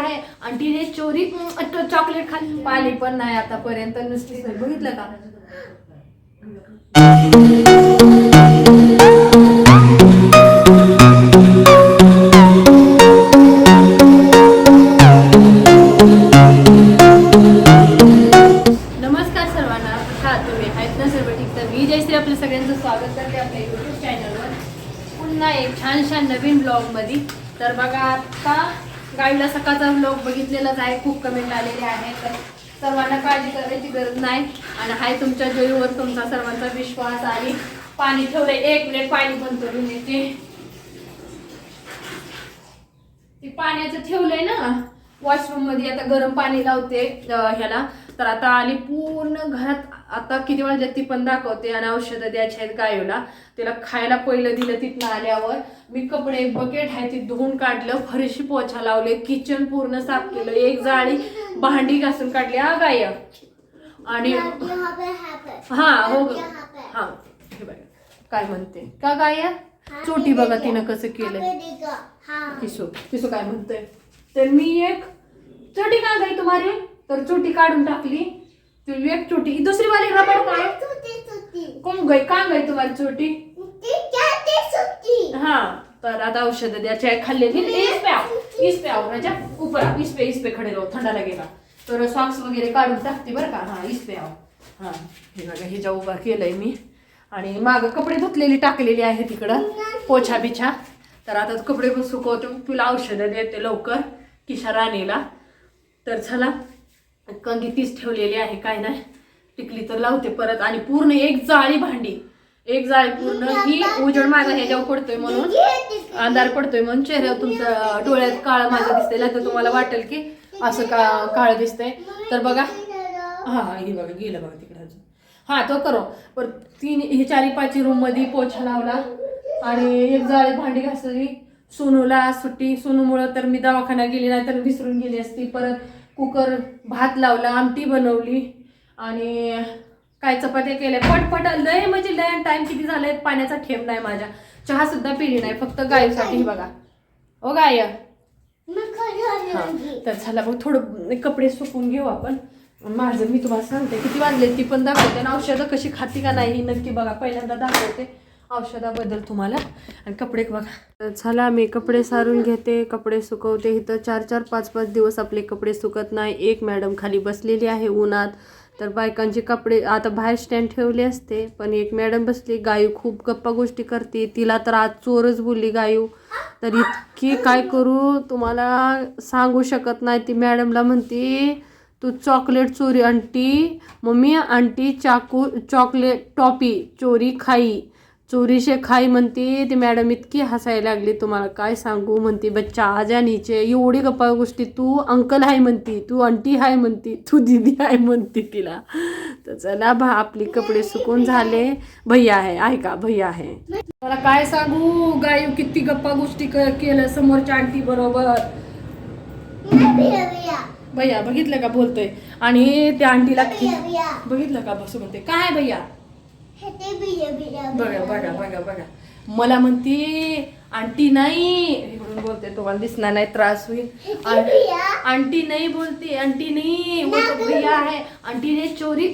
आहे. आणि तिने चोरी चॉकलेट खाल्ली पाली पण नाही आतापर्यंत. नुसतीच नाही बघितलं का? नमस्कार सर्वांना. कशा तुम्ही आहेत ना सर्व ठीक? तर मी सगळ्यांचं स्वागत चॅनलवर पुन्हा एक छानशा नवीन ब्लॉगमध्ये तर बघा आता गाईला सकाळचा ब्लॉग बघितलेलाच आहे. खूप कमेंट आलेले आहेत. तर सर्वांना काळजी करायची गरज नाही. आणि हाय तुमच्या जोईवर तुमचा सर्वांचा विश्वास आणि पाणी ठेवलंय. एक मिनिट पाणी बंद करून येते. ते पाण्याचं ठेवलंय ना. वॉशरूममध्ये आता गरम पाणी लावते ह्याला. तर आता आली पूर्ण घरात आता किती वाजले? ती पण दाखवते. आणि औषधं द्यायची आहेत गायूला. तिला खायला पहिलं दिलं तिथनं आल्यावर. मी कपडे बकेट आहे ती धुवून काढलं. फरशी पोछा लावले. किचन पूर्ण साफ केलं. एक जाळी भांडी घासून काढली. हा गाय. आणि हा हो. हा काय म्हणते? का गाय? चोटी बघा तिनं कसं केलंय. किसू किसू काय म्हणतोय? तर मी एक चोटी का गई तुम्हारी. तर चोटी काढून टाकली. ती एक चोटी. दुसरी वाली रबड काय? कोण गई का गई तुम्हारी चोटी. हा तर आता औषध द्यायचे आहे खाल्लेली इस पे आओ इस पे आओ राजा. ऊपर आओ इस पे इस पे खडे राहो थंडा लगेगा तर सॉक्स वगैरे काढून टाकते बरं का. हा इस पे आओ हा हे बघा हे ज्या उभा केलंय मी. आणि माग कपडे धुतलेली टाकलेली आहे तिकडं पोछा बिछा तर आता कपडे पण सुकवते. तुला औषधं देते लवकर. किशा राणीला तर चला कंगी तीच ठेवलेली आहे काय नाही. टिकली तर लावते परत आणि पूर्ण एक जाळी भांडी. एक जाळी पूर्ण ही उजड माझा ह्याच्यावर पडतोय म्हणून. अंधार पडतोय म्हणून चेहऱ्यावर तुमचा डोळ्यात काळ माझं दिसतंय. नाही तर तुम्हाला वाटेल की असं का काळ दिसतंय. तर बघा. हां हा हे बघा गेलं बघा तिकडे अजून. हा तो करो. पर तीन हे चारी पाचही रूममध्ये पोछा लावला. आणि एक जाळी भांडी घासली. सोनूला सुट्टी सोनूमुळं तर मी दवाखान्यात गेली नाही तर विसरून गेली असती. परत कुकर भात लावला आमटी बनवली आणि काय चपात्या केल्या. पटपट लय म्हणजे लय टाइम किती झालाय पाण्याचा ठेप नाही माझ्या. चहा सुद्धा पिली नाही फक्त गायसाठी बघा. ओ गाय. हा तर चला मग थोडं कपडे सुकून घेऊ आपण. माझं मी तुम्हाला सांगते किती वाजले ती पण दाखवते. आणि औषधं कशी खाती का नाही ही नक्की बघा. पहिल्यांदा दाखवते. औषधाबद्दल तुम्हाला. आणि कपडे बघा. झाला मी कपडे सारून घेते कपडे सुकवते. इथं चार चार पाच पाच दिवस आपले कपडे सुकत नाही. एक मॅडम खाली बसलेली आहे उन्हात. तर बायकांचे कपडे आता बाहेर स्टँड ठेवले असते पण एक मॅडम बसली. गायू खूप गप्पा गोष्टी करते. तिला तर आज चोरच बोलली गायू. तर इतकी काय करू? तुम्हाला सांगू शकत नाही. ती मॅडमला म्हणते तू चॉकलेट चोरी आंटी. मम्मी आंटी चाकू चॉकलेट टॉपी चोरी खाई. चोरीशे खाई म्हणते ती मॅडम इतकी हसायला लागली तुम्हाला काय सांगू? म्हणते बच्चा आजा नीचे एवढी गप्पा गोष्टी तू अंकल आहे म्हणती तू आंटी आहे म्हणती तू दिदी आहे म्हणते तिला. तर चला भा आपली कपडे सुकून झाले. भैया आहे ऐका भैया आहे. मला काय सांगू गायू किती गप्पा गोष्टी केलं समोरच्या आंटी बरोबर. भैया बघितलं का? बोलतोय. आणि त्या आंटीला बघितलं का? बसू म्हणते. काय भैया? बघा बघा बघा बघा. मला म्हणती आंटी नाही. इकडून बोलते तुम्हाला दिसणार नाही त्रास होईल. आंटी नाही बोलते आंटी नाही. वो तो भैया आहे. आंटीने चोरी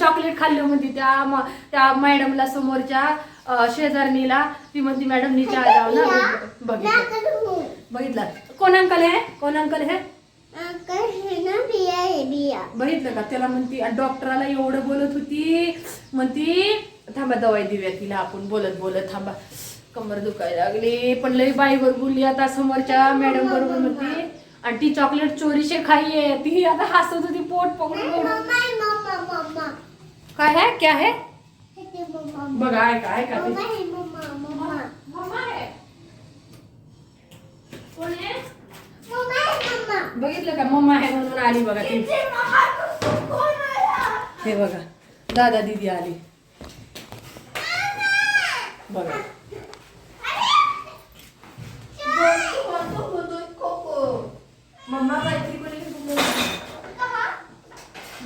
चॉकलेट खाल्लं म्हणते त्या त्या मॅडमला समोरच्या शेजारणीला. ती म्हणती मॅडम नीचे जाओ ना बघितलं. बघितलं. कोण अंकल आहे? कोण अंकल आहे? बघितलं का? त्याला म्हणती डॉक्टराला एवढं बोलत होती. म्हणती थांबा दवाई देऊया तिला आपण बोलत बोलत थांबा. कंबर दुखायला लागली. पण लई बाईवर बोलली आता समोरच्या मॅडम बरोबर म्हणती आणि ती चॉकलेट चोरीशे खाईये. ती आता हसत होती पोट पकडून पकडून. काय आहे? क्या है बघा ऐका ऐका ते. मम्मा आहे. कोण आहे? बघितलं का? मम्मा आहे म्हणून आली बघा ती. हे बघा दादा दीदी आली. बघा. मम्मा काहीतरी कोणी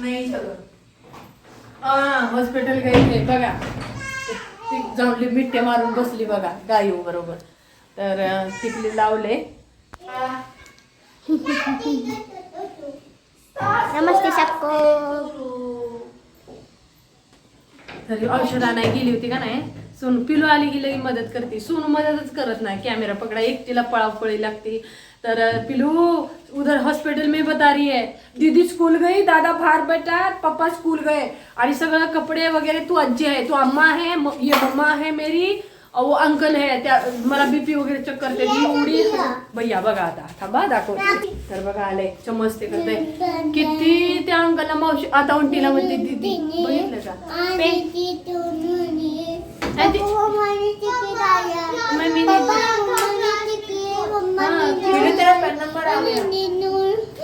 नाही सगळं. हा हॉस्पिटल गेली बघा. ती जाऊन मिठ्ठे मारून बसली बघा गायू बरोबर. तर अं, तिकली लावले. नमस्ते सबको तरी औषध आणायला गेली होती का नाही? सोनू पिलू आली की मदत करते. सोनू मदतच करत नाही. कॅमेरा पकडा एकटीला पळापळी लागते. तर पिलू उधर हॉस्पिटल में बता रही है दीदी स्कूल गई दादा बाहर बैठा पप्पा स्कूल गए. आणि सगळं कपडे वगैरे तू आजी आहे तू अम्मा आहे ये मम्मा है मेरी. और वो अंकल है त्या मला बीपी वगैरे चेक करते ती एवढी भैया बघा आता थांबा दाखवते तर बघा आले चमचते करते किती त्या अंकलला मावशी आता उंटीला म्हणते दीदी बघितलं का? पे- मम्मी ने- हाँ, फिर तेरा पेन नंबर आ गया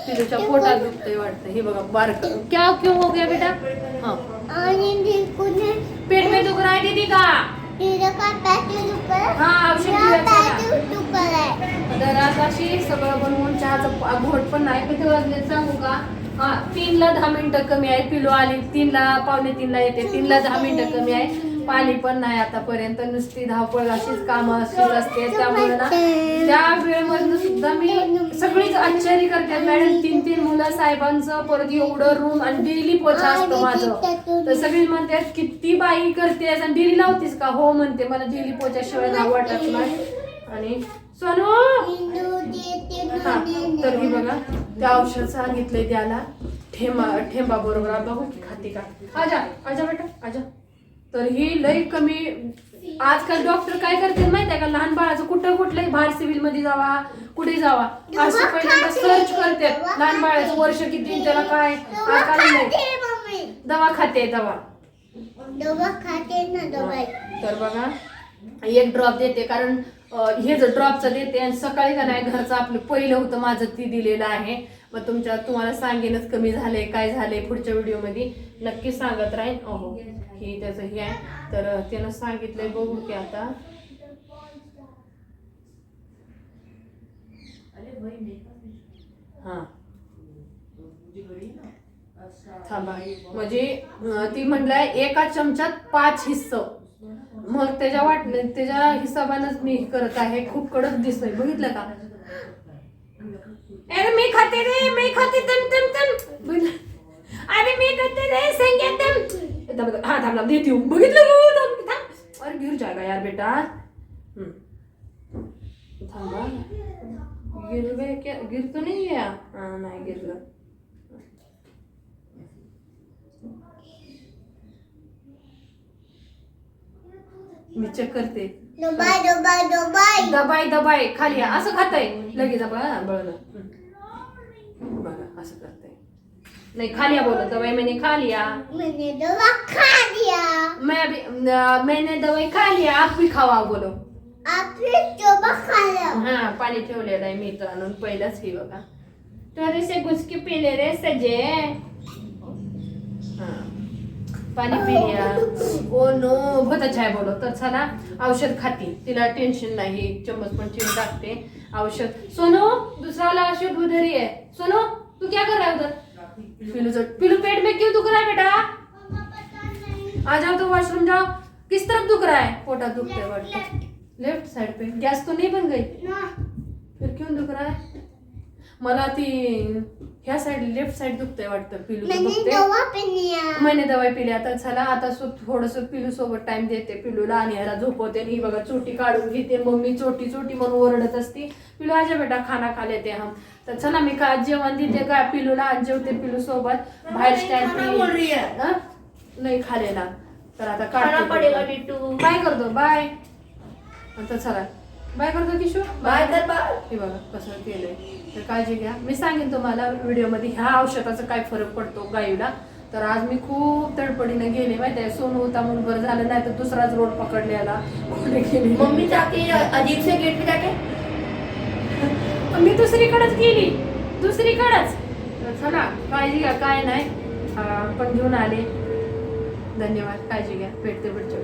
तिच्या पोटात दुखतंय वाटतं. हे बघा बारक. क्या क्यों हो गया बेटा? हाँ. पेट में दुख रहा है दीदी का? तर आता अशी सगळं बनवून चहाचं घोट पण नाही किती वाजले सांगू का? हा तीनला दहा मिनिटं कमी आहे. पिलो आली तीनला पावणे तीनला येते. तीनला दहा मिनिटं कमी आहे. पाणी पण नाही आतापर्यंत. नुसती धावपळ अशीच कामं अशीच असते. त्यामुळे ना त्या वेळेमधनं सुद्धा मी सगळीच आश्चर्य करते. मॅडम तीन तीन मुलं साहेबांचं परत एवढं रूम आणि डेली पोछा असतं माझं. तर सगळी म्हणतात किती बाई करतेस आणि डेली लावतीस का? हो म्हणते. मला डेली पोछ्याशिवाय नाव वाटत नाही. आणि सोनू! हा तर ही बघा त्या औषध सांगितलंय त्याला. ठेंबा ठेंबा बरोबर. बघू की खाती का? आजा आजा बेटा आजा. तर ही लई कमी आजकाल डॉक्टर काय करते माहिती आहे का? लहान बाळाचं कुठं कुठलंही बाहेर सिव्हिलमध्ये जावा कुठे जावा असं पहिल्यांदा सर्च करते. लहान बाळाचं वर्ष किती त्याला काय? आजकाल नाही. दवा खाते दवा. तर बघा एक ड्रॉप देते. कारण हे जर ड्रॉपचं देते आणि सकाळी का नाही घरचं आपलं पहिलं होतं माझं ती दिलेलं आहे. मग तुमच्या तुम्हाला सांगेनच कमी झाले काय झाले पुढच्या व्हिडिओमध्ये नक्की सांगत राहीन. अहो ही. त्याचं हे आहे. तर त्यानं सांगितलंय बघू की आता. हा. थांबा. म्हणजे ती म्हणलंय एका चमच्यात पाच हिस्स. मग त्याच्या वाट त्याच्या हिशोबानच मी करत आहे. खूप कडक दिसतोय. बघितलं का? अरे मी खाते रे मी खाते तम तम तम अरे मी खाते रे थांब. हा थांब थांब, देते हूँ. बघितलं का? थांब, थांब. अरे गिर जाएगा यार बेटा हम्म. थांबा गिर गए क्या गिर तो नहीं गया हाँ नहीं गिरला मी चेक करते दबाई दबाई खाली या. असं खाताय लगेच आपण बळलं असं करते. नाही खाली या बोलो दवाई मैंने खा लिया मैंने दवा खा दिया मैं अभी मैंने दवाई खा लिया आप भी खावा बोलो. आपने दवा खाया हा पाणी ठेवलेलं आहे मी तर आणून पहिलाच हे बघा. तर से गुचकी पिले रे सजे. हा. पाणी ओ नो बहुत अच्छा आहे बोलो. तर चला औषध खाती. तिला टेन्शन नाही चम्मच पण ठेवून टाकते. औषध. सोनो दुसरा वाला औषध उधर ही है सोनो तू क्या कर रहा है उधर? पीलू चल पीलू पेट में क्यों दुख रहा है बेटा? आ जाओ तो वॉशरूम जाओ। किस तरफ़ दुख रहा है? पोटा दुखते लेफ़्ट साइड पे। गैस तो नहीं बन गई? फिर क्यों दुख रहा है? मला ती ह्या साइड लेफ्ट साइड दुखतंय वाटतं पिलू मैंने दुखते दवा पिया महिने दवाई पिली. आता चला आता सो थोडस पिलू सोबत टाइम देते पिलूला आणि ह्याला झोपवते आणि ही बघा चोटी काढून घेते. मम्मी चोटी चोटी म्हणून ओरडत असती. पिलू आजा बेटा खाना खा लेते हम. तर चला मी का जेवण देते का पिलूला आणि जेवते पिलू सोबत? बाहेर स्टँड नाही खालेला. तर आता पडेगा बाय करतो बाय आता चला. बाय करतो किशोर. बाय कर बाय. हे बघा कसं केलंय. तर काळजी घ्या. मी सांगेन तुम्हाला व्हिडिओमध्ये ह्या औषधाचा काय फरक पडतो गाईला. तर आज मी खूप तडपडीने गेले माहिती आहे. सोनू होता म्हणून बरं झालं नाही तर दुसराच रोड पकडलेला. कुठे गेली? मम्मी जाके अजीब से गेट पे जाके मी दुसरीकडेच गेली. दुसरीकडेच. तर चला काळजी घ्या. काय नाही. पण घेऊन आले. धन्यवाद. काळजी घ्या. भेटते पुढच्या